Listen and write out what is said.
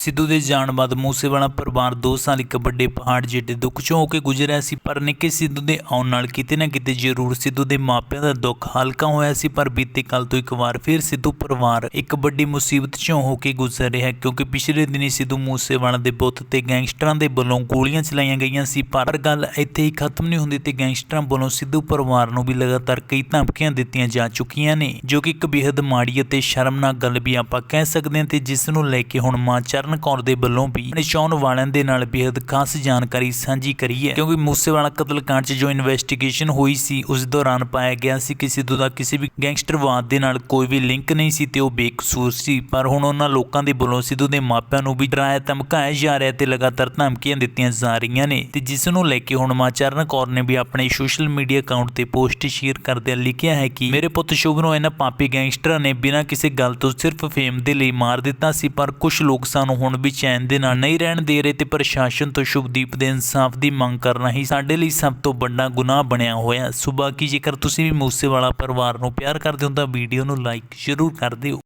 ਸਿੱਧੂ ਦੇ ਜਾਣ ਬਾਅਦ ਮੂਸੇਵਾਲਾ ਪਰਿਵਾਰ 2 ਸਾਲ ਇੱਕ ਵੱਡੇ ਪਹਾੜ ਜਿਹੇ ਦੁੱਖ ਚੋਂ ਹੋ ਕੇ ਗੁਜ਼ਰਿਆ ਸੀ, ਪਰ ਨਿੱਕੇ ਸਿੱਧੂ ਦੇ ਆਉਣ ਨਾਲ ਕਿਤੇ ਨਾ ਕਿਤੇ ਜ਼ਰੂਰ ਸਿੱਧੂ ਦੇ ਮਾਪਿਆਂ ਦਾ ਦੁੱਖ ਹਲਕਾ ਹੋਇਆ ਸੀ, ਪਰ ਬੀਤੇ ਕੱਲ ਤੋਂ ਇੱਕ ਵਾਰ ਫਿਰ ਸਿੱਧੂ ਪਰਿਵਾਰ ਇੱਕ ਵੱਡੀ ਮੁਸੀਬਤ ਚੋਂ ਹੋ ਕੇ ਗੁਜ਼ਰ ਰਿਹਾ ਕਿਉਂਕਿ ਪਿਛਲੇ ਦਿਨੀ ਸਿੱਧੂ ਮੂਸੇਵਾਲਾ ਦੇ ਬੁੱਤ ਤੇ ਗੈਂਗਸਟਰਾਂ ਦੇ ਵੱਲੋਂ ਗੋਲੀਆਂ ਚਲਾਈਆਂ ਗਈਆਂ ਸੀ, ਪਰ ਗੱਲ ਇੱਥੇ ਹੀ ਖਤਮ ਨਹੀਂ ਹੁੰਦੀ ਤੇ ਗੈਂਗਸਟਰਾਂ ਵੱਲੋਂ ਸਿੱਧੂ ਪਰਿਵਾਰ ਨੂੰ ਵੀ ਲਗਾਤਾਰ ਕਈ ਧਮਕੀਆਂ ਦਿੱਤੀਆਂ ਜਾ ਚੁੱਕੀਆਂ ਨੇ, ਜੋ ਕਿ ਇੱਕ ਬੇहद ਮਾੜੀ ਅਤੇ ਸ਼ਰਮਨਾਕ ਗੱਲ ਵੀ ਆਪਾਂ ਕਹਿ ਸਕਦੇ ਹਾਂ ਤੇ ਜਿਸ ਨੂੰ ਲੈ ਕੇ ਹੁਣ ਮਾਂ ਚਰਨ ਕਰਨ ਕੌਰ ਦੇ ਵੱਲੋਂ ਵੀ ਨਿਸ਼ਾਨ ਵਾਲਿਆਂ ਦੇ ਨਾਲ ਬੇहद ਖਾਸ ਜਾਣਕਾਰੀ ਸਾਂਝੀ ਕਰੀ ਹੈ। ਕਿਉਂਕਿ ਮੂਸੇਵਾਲਾ ਕਤਲकांड 'ਚ ਜੋ ਇਨਵੈਸਟੀਗੇਸ਼ਨ ਹੋਈ ਸੀ, ਉਸ ਦੌਰਾਨ ਪਾਇਆ ਗਿਆ ਸੀ ਕਿ ਸਿੱਧੂ ਦਾ ਕਿਸੇ ਵੀ ਗੈਂਗਸਟਰਵਾਦ ਦੇ ਨਾਲ ਕੋਈ ਵੀ ਲਿੰਕ ਨਹੀਂ ਸੀ ਤੇ ਉਹ ਬੇਕਸੂਰ ਸੀ। ਪਰ ਹੁਣ ਉਹਨਾਂ ਲੋਕਾਂ ਦੇ ਵੱਲੋਂ ਸਿੱਧੂ ਦੇ ਮਾਪਿਆਂ ਨੂੰ ਵੀ ਡਰਾਇਆ ਧਮਕਾਇਆ ਜਾ ਰਿਹਾ ਤੇ ਲਗਾਤਾਰ ਧਮਕੀਆਂ ਦਿੱਤੀਆਂ ਜਾ ਰਹੀਆਂ ਨੇ ਤੇ ਜਿਸ ਨੂੰ ਲੈ ਕੇ ਹੁਣ ਮਾਚਰਨ ਕੌਰ ਨੇ ਵੀ ਆਪਣੇ ਸੋਸ਼ਲ ਮੀਡੀਆ ਅਕਾਊਂਟ ਤੇ ਪੋਸਟ ਸ਼ੇਅਰ ਕਰਦੇ ਲਿਖਿਆ ਹੈ ਕਿ ਮੇਰੇ ਪੁੱਤ ਸ਼ੁਭ ਨੂੰ ਇਹਨਾਂ ਪਾਪੀ ਗੈਂਗਸਟਰਾਂ ਨੇ ਬਿਨਾਂ ਕਿਸੇ ਗੱਲ ਤੋਂ ਸਿਰਫ ਫੇਮ ਦੇ ਲਈ ਮਾਰ ਦਿੱਤਾ ਸੀ, ਪਰ ਕੁਝ ਲੋਕ ਸਾਨੂੰ ਹੁਣ ਵੀ ਚੈਨ ਦੇ ਨਾਲ ਨਹੀਂ ਰਹਿਣ ਦੇ ਰਹੇ ਤੇ ਪ੍ਰਸ਼ਾਸਨ ਤੋਂ ਸ਼ੁਭਦੀਪ ਦੇ ਇਨਸਾਫ ਦੀ ਮੰਗ ਕਰਨਾ ਹੀ ਸਾਡੇ ਲਈ ਸਭ ਤੋਂ ਵੱਡਾ ਗੁਨਾਹ ਬਣਿਆ ਹੋਇਆ ਸੋ ਬਾਕੀ ਜੇਕਰ ਤੁਸੀਂ ਵੀ ਮੂਸੇਵਾਲਾ ਪਰਿਵਾਰ ਨੂੰ ਪਿਆਰ ਕਰਦੇ ਹੋ ਤਾਂ ਵੀਡੀਓ ਨੂੰ ਲਾਈਕ ਜ਼ਰੂਰ ਕਰ ਦਿਓ।